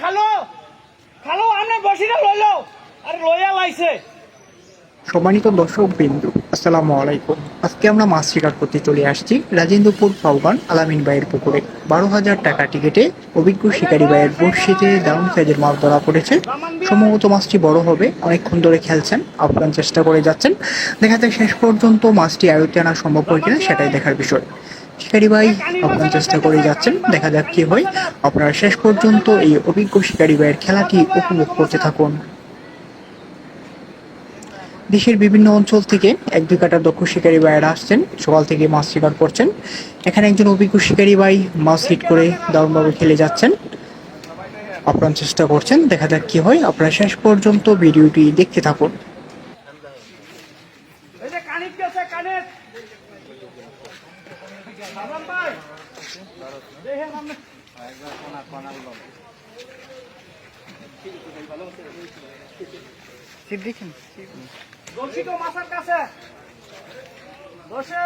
খালো। খালো বসিটা লইয়া লাইছে। সম্মানিত দর্শক বিন্দু, আসসালামু আলাইকুম। আজকে আমরা মাছ শিকার করতে চলে আসছি রাজেন্দ্রপুর ফাউগান আলামিন বাইয়ের পুকুরে। বারো হাজার টাকা টিকিটে অভিজ্ঞ শিকারী বাইয়ের বর্ষিতে দারুণ সাইজের মাছ ধরা পড়েছে। সম্ভবত মাছটি বড় হবে, অনেকক্ষণ ধরে খেলছেন, আপ্রাণ চেষ্টা করে যাচ্ছেন। দেখা যাক শেষ পর্যন্ত মাছটি আয়ত্তে আনা সম্ভব হয় কিনা, সেটাই দেখার বিষয়। শিকারী ভাই আপ্রাণ চেষ্টা করে যাচ্ছেন, দেখা যাক কি হয়। আপনারা শেষ পর্যন্ত এই অভিজ্ঞ শিকারী ভাইয়ের খেলাটি উপভোগ করতে থাকুন। দেশের বিভিন্ন অঞ্চল থেকে এক দুই কাটার দক্ষ শিকারী ভাইয়েরা আসছেন, সকাল থেকে মাছ শিকার করছেন। এখানে একজন অভিজ্ঞ শিকারী ভাই মাছ হিট করে দারুণভাবে খেলে যাচ্ছেন। আপ্রাণ চেষ্টা করছেন, দেখা যাক কি হয়। আপনারা শেষ পর্যন্ত ভিডিওটি দেখতে থাকুন। এই যে কানিক গেছে কানিক সালাম ভাই। দেখেন আপনি। দর্শিত মাছের কাছে। দর্শে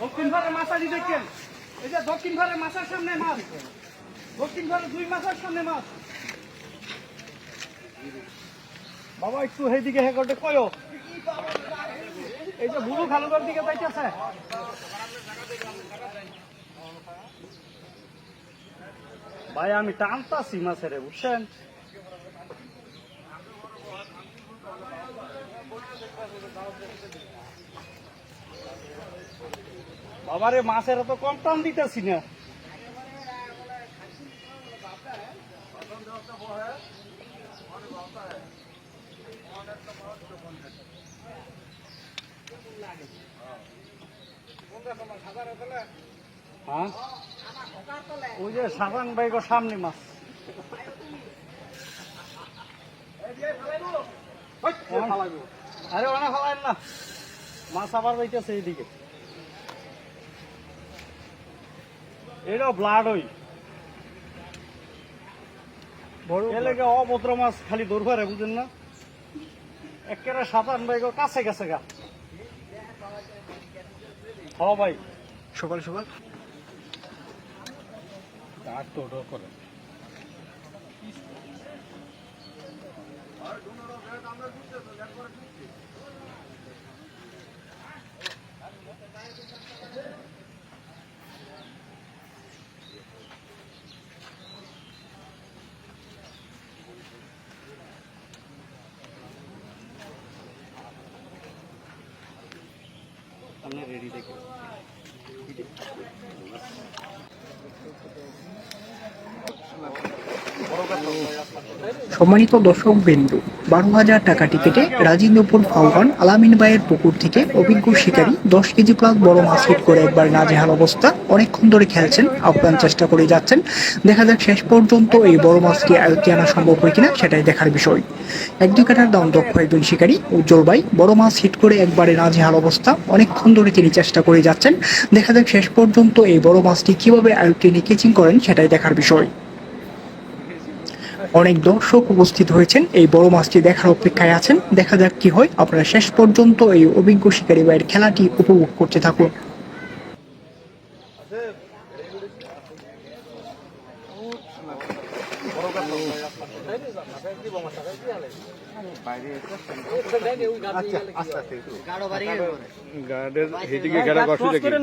দক্ষিণ ভারে মাছালি দেখেন। এই যে দক্ষিণ ভারে মাছের সামনে মাছ। দক্ষিণ ভারে দুই মাছের সামনে মাছ। বাবা, একটু সেইদিকে হে করতে কয়ো? এই যে বুড়ো খালুকার দিকে যাইতেছে। ভাই, আমি টানতাছি মাছেরে, বুঝছেন? বাবারে, মাছের তো কম টান দিতেছি না। ওই যে সাবান বাইগো সামনে মাছ। আরে অনেক ফেলাইন না। মাছ আবার যাইতেছে এইদিকে। এটাও ব্লাড ওই। এলাকা অভদ্র মাছ খালি দৌড় বুঝেন না? একেবারে সাতান বাইগো কাছে গেছে গা। হ ভাই। সকাল সকাল। ডাক তো ওটাও করে। আমরা রেডি দেখে সম্মানিত দর্শক বিন্দু, বারো হাজার টাকা টিকিটে রাজেন্দ্রপুর ফাউগান আলামিন বাইয়ের পুকুর থেকে অভিজ্ঞ শিকারী দশ কেজি প্লাস বড় মাছ হিট করে একবার নাজেহাল অবস্থা। অনেকক্ষণ ধরে খেলছেন, আপ্রাণ চেষ্টা করে যাচ্ছেন। দেখা যাক শেষ পর্যন্ত এই বড় মাছকে আয়ত্তে আনা সম্ভব হয় কিনা, সেটাই দেখার বিষয়। এক দুই কাটার দাম দক্ষ একজন শিকারী, উজ্জ্বল ভাই, বড় মাছ হিট করে একবারে নাজেহাল অবস্থা। অনেকক্ষণ ধরে তিনি চেষ্টা করে যাচ্ছেন। দেখা যাক শেষ পর্যন্ত এই বড় মাছটি কীভাবে আয়ত্তে নিয়ে কেচিং করেন, সেটাই দেখার বিষয়। অনেক দর্শক উপস্থিত হয়েছেন। এই বড় মাছটি দেখার অপেক্ষায় আছেন। দেখা যাক কি হয়। আপনারা শেষ পর্যন্ত এই অভিজ্ঞ শিকারী ভাইয়ের খেলাটি উপভোগ করতে থাকুন। গার্ডের সেদিকে খেলা করছে ক্রস দেখি করেন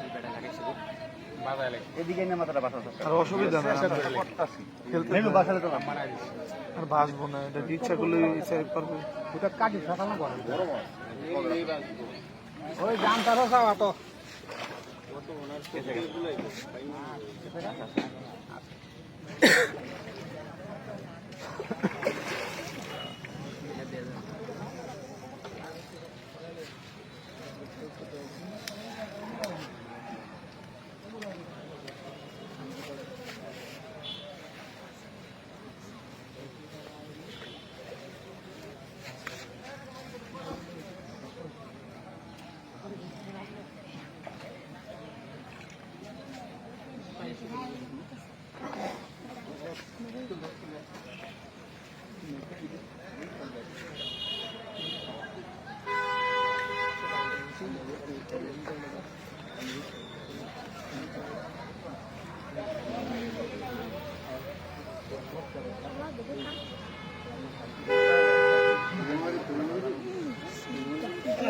পাশে খেলেন সুন্দর জায়গা আর অসুবিধা না আর ভাসবো না এটা ইচ্ছা করলে ইচ্ছা পারবে ওই জান তারও খাওয়া তো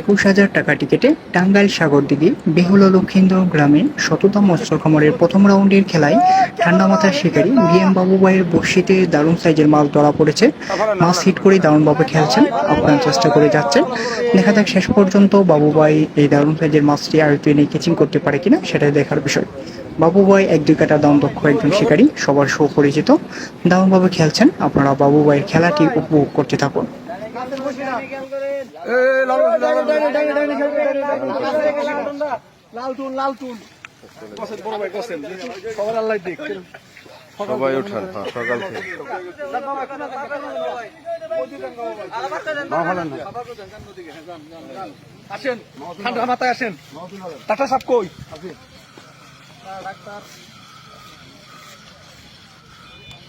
একুশ হাজার টাকা টিকেটে টাঙ্গাইল সাগরদিঘি বেহুলা লক্ষিন্দর গ্রামে শততম খামারের প্রথম রাউন্ডের খেলায় ঠান্ডা মাথার শিকারী বিএম বাবুবাইয়ের বর্ষিতে দারুণ সাইজের মাছ ধরা পড়েছে। মাছ হিট করে দারুণভাবে খেলছেন, আপ্রাণ চেষ্টা করে যাচ্ছেন। দেখা যাক শেষ পর্যন্ত বাবুবাই এই দারুণ সাইজের মাছটি আয়ত্তে এনে কেচিং করতে পারে কিনা, সেটাই দেখার বিষয়। বাবুবাই এক দুই কাটা দাম দক্ষ একজন শিকারী, সবার সুপরিচিত। দারুণভাবে খেলছেন, আপনারা বাবুবাইয়ের খেলাটি উপভোগ করতে থাকুন। সবাই উঠান হ্যাঁ সকাল থেকে আসেন ঠান্ডা মাথায় আসেন টাটা সাপ কই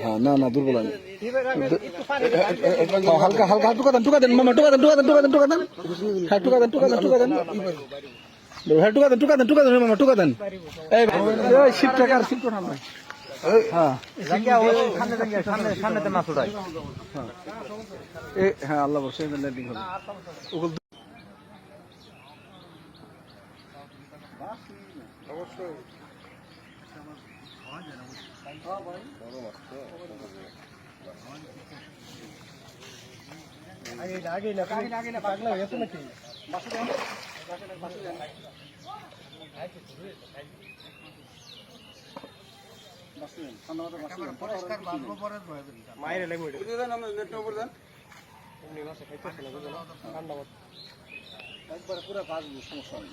হ্যাঁ না না দুর্বল আমি হালকা হালকা টুকা দেন টুকা দেন মামা টুকা দেন টুকা দেন টুকা দেন টুকা দেন হ্যাঁ টুকা দেন টুকা দেন টুকা দেন হ্যাঁ টুকা দেন টুকা দেন টুকা দেন মামা টুকা দেন এই হ্যাঁ হ্যাঁ আল্লাহ বসে ল্যান্ডিং হবে মায়ের লাগবে একবার পুরো বাঁচবো সমস্যা নেই।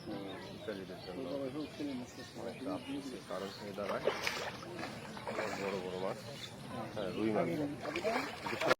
আপনি শিকারীদের জন্য অনেকটা আফসোসের কারণ হয়ে দাঁড়ায় বড় রুই মাছ